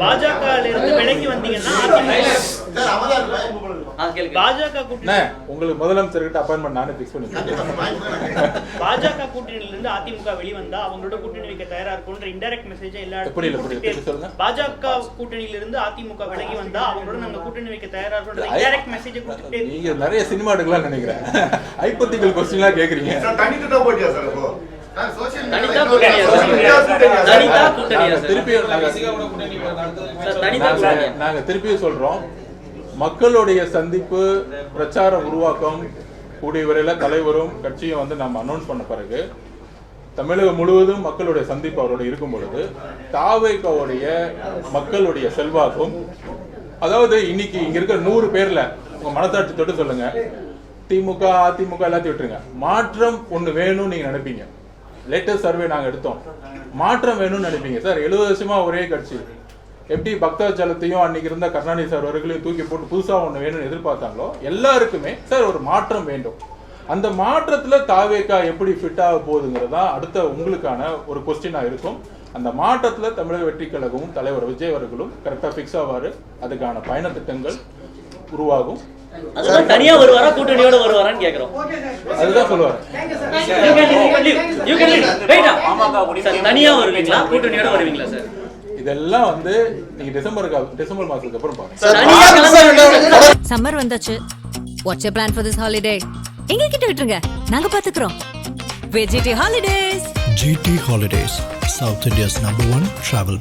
பாஜக இருந்து விலகி வந்தீங்கன்னா. பாஜக கூட்டணி உங்களுக்கு முதலமைச்சர்கிட்ட அப்பாயின்மெண்ட் நானே ஃபிக்ஸ் பண்ணி பாஜக கூட்டணியில இருந்து அதிமுக வெளிவந்தா அவங்களோட கூட்டணி வைக்க தயாரா இருக்கும்ன்ற இன்டைரக்ட் மெசேஜ் எல்லா இடத்துலயும். பாஜக கூட்டணியில இருந்து அதிமுக விலகி வந்தா அவங்களோட நாங்க கூட்டணி வைக்க தயாரா இருக்கும்ன்ற இன்டைரக்ட் மெசேஜ் கொடுத்துட்டே. நீங்க நிறைய சினிமா எடுக்கலாம் நினைக்கிறேன். ஐப்பத்திகள் கொஸ்டின்லாம் கேக்குறீங்க. தனித்துட்டா போட்டியா சார் இப்போ? தனித்தா கூட்டணியா சார்? தனித்தா கூட்டணியா நாங்க சார்? திருப்பி நாங்க- திருப்பியும் சொல்றோம். மக்களுடைய சந்திப்பு பிரச்சார உருவாக்கம் கூடிய விரைவில் தலைவரும் கட்சியும் வந்து நம்ம அனௌன்ஸ் பண்ண பிறகு தமிழகம் முழுவதும் மக்களுடைய சந்திப்பு அவரோட இருக்கும் பொழுது தாவேக்காவுடைய மக்களுடைய செல்வாக்கும் அதாவது இன்னைக்கு இங்க இருக்கிற நூறு பேர்ல உங்க மனசாட்சி தொட்டு சொல்லுங்க. திமுக அதிமுக எல்லாத்தையும் விட்டுருங்க. மாற்றம் ஒண்ணு வேணும்னு நீங்க நினைப்பீங்க. லேட்டஸ்ட் சர்வே நாங்க எடுத்தோம். மாற்றம் வேணும்னு நினைப்பீங்க. சார் எழுபது வருஷமா ஒரே கட்சி. எப்படி பக்தாச்சலத்தையும் அன்னைக்கு இருந்த கருணாநிதி சார் அவர்களையும் தூக்கி போட்டு புதுசா ஒண்ணு வேணும்னு எதிர்பார்த்தாங்களோ எல்லாருக்குமே சார் ஒரு மாற்றம் வேண்டும். அந்த மாற்றத்துல தாவேக்கா எப்படி ஃபிட் ஆக போகுதுங்கிறது தான் அடுத்த உங்களுக்கான ஒரு கொஸ்டினா இருக்கும். அந்த மாற்றத்துல தமிழக வெற்றி கழகமும் தலைவர் விஜய் அவர்களும் கரெக்டா ஃபிக்ஸ் ஆவாரு. அதுக்கான பயண திட்டங்கள் உருவாகும். அதுதான் தனியா வருவாரா கூட்டணியோட வருவாரான்னு கேக்குறோம். அதுதான் சொல்லுவாரு. You can leave. Wait up. Sir, தனியா வருவீங்களா? கூட்டணியோட வருவீங்களா சார் இதெல்லாம் வந்து நீங்க டிசம்பருக்கு டிசம்பர் மாசத்துக்கு அப்புறம் பாருங்க. தனியா கிளம்புறீங்களா? சம்மர் வந்தாச்சு. What's you plan for this holiday எங்க கிட்ட விட்டுருங்க. நாங்க பாத்துக்கிறோம். VGT Holidays GT Holidays, South India's number one travel